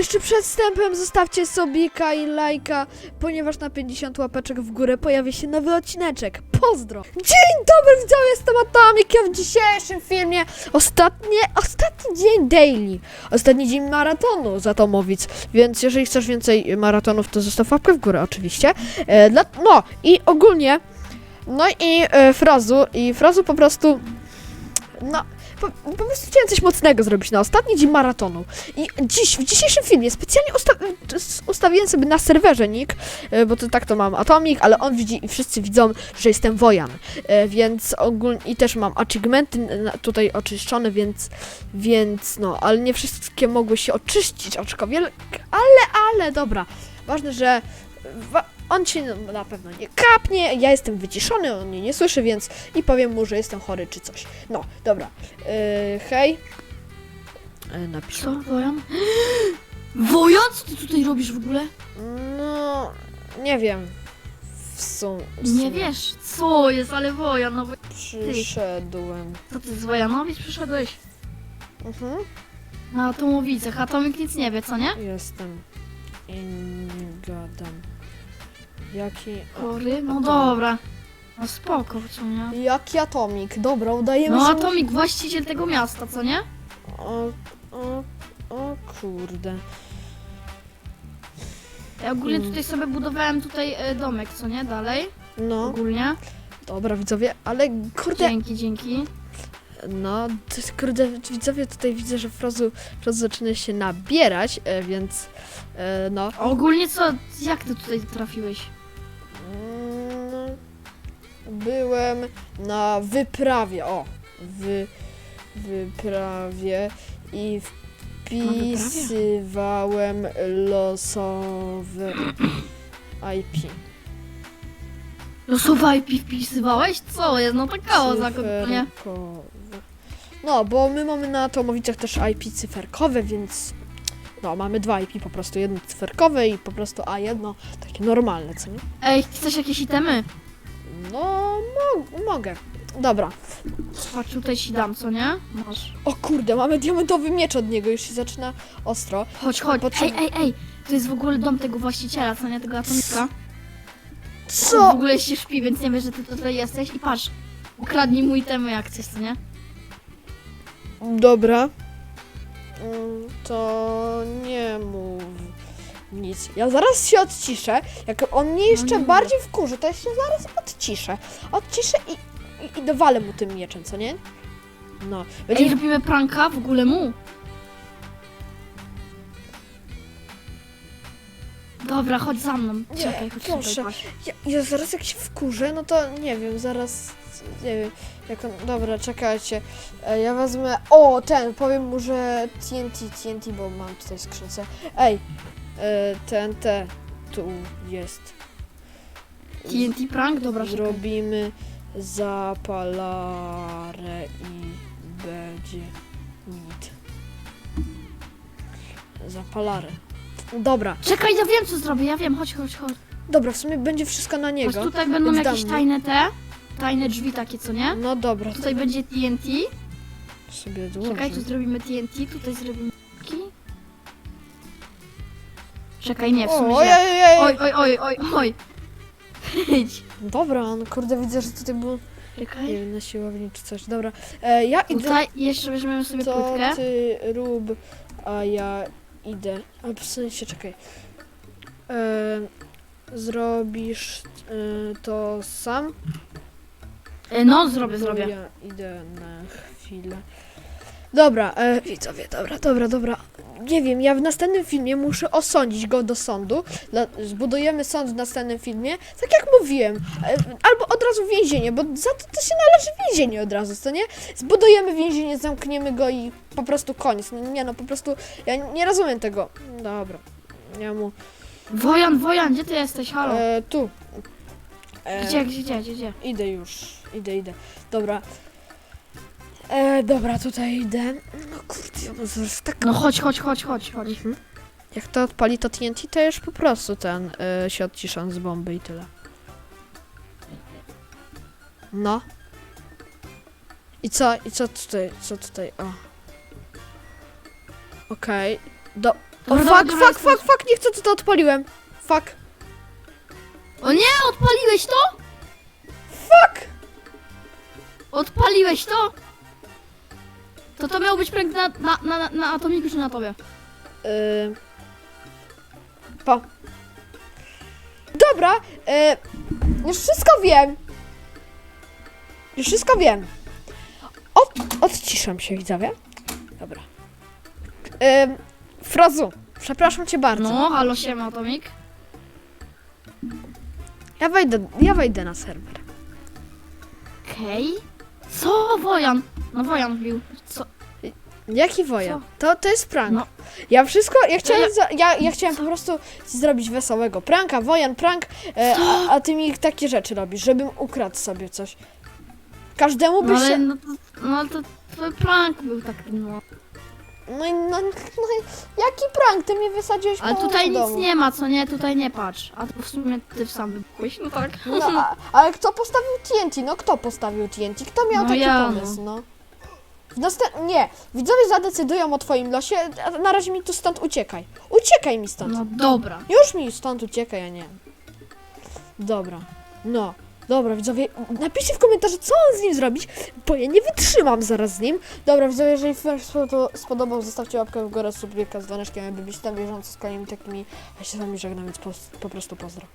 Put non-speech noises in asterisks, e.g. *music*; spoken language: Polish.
Jeszcze przed wstępem zostawcie sobika i lajka, ponieważ na 50 łapeczek w górę pojawi się nowy odcineczek. Pozdro! Dzień dobry widzowie, jestem Atomik, ja w dzisiejszym filmie ostatnie, ostatni dzień daily, ostatni dzień maratonu z Atomowic, więc jeżeli chcesz więcej maratonów, to zostaw łapkę w górę oczywiście. E, dla, no i ogólnie, no i e, frazu, i frazu po prostu, no, po, po prostu chciałem coś mocnego zrobić na ostatni dzień maratonu. I dziś, w dzisiejszym filmie specjalnie usta ustawiłem sobie na serwerze nick, e, bo to tak to mam Atomik, ale on widzi i wszyscy widzą, że jestem Wojan. E, Więc ogólnie i też mam achievementy tutaj oczyszczone, więc, więc no, ale nie wszystkie mogły się oczyścić, aczkolwiek, ale, ale dobra. Ważne, że wa- on się na pewno nie kapnie, ja jestem wyciszony, on mnie nie słyszy, więc i powiem mu, że jestem chory czy coś. No, dobra. E, hej. E, napiszę. Co, Wojan? *gasps* Wojan? Co ty tutaj robisz w ogóle? No, nie wiem. W sum- w Nie sumie wiesz, co jest, ale Wojan, no bo... Przyszedłem. Co ty z Wojanowic przyszedłeś? Mhm. Na Atomowicach, Atomik nic nie wie, co nie? Jestem. I nie gadam. Jaki. Chory? No dobra. No spoko, co nie? Jaki atomik? Dobra, udajemy No że- Atomik, właściciel tego miasta, co nie? O, o, o kurde. Ja ogólnie Mm. tutaj sobie budowałem tutaj e, domek, co nie? Dalej, No, ogólnie. dobra widzowie, ale kurde. Dzięki, dzięki. No, to jest, kurde, widzowie tutaj widzę, że frazu, frazu zaczyna się nabierać, e, więc e, no. A ogólnie co, jak ty tutaj trafiłeś? Mm, Byłem na wyprawie, o, wy, wyprawie i wpisywałem losowe IP. Losowe IP wpisywałeś? Co jest? No tak kało zakończenie. No, bo my mamy na Tomowicach też IP cyferkowe, więc no, mamy dwa IP po prostu, jedno cyferkowe i po prostu A jedno takie normalne, co nie? Ej, chcesz jakieś itemy? No, mo mogę. Dobra. Patrz, tutaj ci dam, co nie? Masz. O kurde, mamy diamentowy miecz od niego, już się zaczyna ostro. Chodź, chodź. Ej, ej, ej. To jest w ogóle dom tego właściciela, co nie? Tego atomika. W Co? ogóle się śpi, więc nie wiesz, że ty tutaj jesteś. I patrz, ukradnij mój itemy jak chcesz, co nie? Dobra. Mm, To nie mów nic. Ja zaraz się odciszę. Jak on mnie jeszcze nie bardziej wkurzy, to ja się zaraz odciszę. Odciszę i, i, i dowalę mu tym mieczem, co nie? No. Ej, Będzie... robimy pranka w ogóle mu. Dobra, chodź za mną. Nie, Czekaj, chodź proszę. tutaj. Ja, ja zaraz jak się wkurzę, no to nie wiem, zaraz. Nie wiem, jak on. Dobra, czekajcie. E, Ja wezmę. O, ten, powiem mu, że TNT, TNT, bo mam tutaj skrzynce. Ej, e, TNT tu jest. TNT prank? Dobra, czekaj. Zrobimy zapalarę i będzie nic. Zapalarę. Dobra, Czekaj, ja wiem co zrobię, ja wiem, chodź, chodź, chodź. dobra, w sumie będzie wszystko na Patrz, niego. tutaj będą Więc jakieś dam mu. tajne te, tajne drzwi takie, co nie? No dobra, Tutaj będzie TNT. to sobie dłużej. Czekaj, tu zrobimy TNT, tutaj zrobimy. Czekaj, nie, w sumie Oj, źle. oj, oj, Oj, oj, oj, oj, oj. Idź. Dobra, no kurde, widzę, że tutaj było nie Czekaj. wiem, na siłowni czy coś. Dobra, e, ja idę, Tutaj jeszcze weźmiemy sobie to płytkę. ty rób, a ja idę. A w sensie, czekaj. E, zrobisz e, to sam? E, No, zrobię, Bo zrobię. Ja idę na chwilę. Dobra, e, widzowie, dobra, dobra, dobra. Nie wiem, ja w następnym filmie muszę osądzić go do sądu. Zbudujemy sąd w następnym filmie, tak jak mówiłem. E, albo od razu więzienie, bo za to, to się należy więzienie od razu, co nie? Zbudujemy więzienie, zamkniemy go i po prostu koniec. No, nie no, po prostu ja nie rozumiem tego. Dobra, ja mu... Wojan, Wojan, gdzie ty jesteś? Halo. E, tu. E, gdzie, gdzie, gdzie, gdzie? Idę już, idę, idę. Dobra. E, dobra, tutaj idę. No kurde, ja mam zaraz tak... No chodź, chodź, chodź, chodź, chodź. Mhm. Jak to odpali to TNT, to już po prostu ten y, się odciszam z bomby i tyle. No. I co, i co tutaj, co tutaj, o. Okej, do, O, Dobra, fuck, dobra, fuck, jest- fuck, fuck, nie chcę, co to odpaliłem. Fuck. O nie, odpaliłeś to? Fuck! Odpaliłeś to? To to miał być prank na, na, na, na atomiku czy na tobie? Yy... Po. Dobra, yy... już wszystko wiem. Już wszystko wiem. Od, odciszam się, widzowie. Dobra. Yy... Frozu, przepraszam cię bardzo. No, halo siema atomik. Ja wejdę, ja wejdę na serwer. Okej. Co? Wojan. No Wojan wbił. Co? Jaki wojan? To, to jest prank. No. Ja wszystko, ja chciałem, Ja- ja, ja chciałem po prostu zrobić wesołego pranka, wojan, prank, e, a, a ty mi takie rzeczy robisz, żebym ukradł sobie coś. Każdemu No byś ale się... no to, no to twój prank był taki no. No i no, no i jaki prank? Ty mnie wysadziłeś Ale tutaj nic domu. nie ma, co nie? Tutaj nie patrz. A to w sumie ty sam wybuchłeś, no tak. No, a, ale kto postawił TNT? No kto postawił TNT? Kto miał No taki ja, pomysł, no? W następ... Nie, widzowie zadecydują o twoim losie, a na razie mi tu stąd uciekaj. Uciekaj mi stąd. No dobra. Już mi stąd uciekaj, ja nie. Dobra, no. Dobra, widzowie, napiszcie w komentarzu, co on z nim zrobić, bo ja nie wytrzymam zaraz z nim. Dobra, widzowie, jeżeli się spodo- spodobał, zostawcie łapkę w górę, subika z dzwoneczkiem, aby być tam bieżąco z kolejnymi takimi. Ja się z wami żegnam, więc po, po prostu pozdro.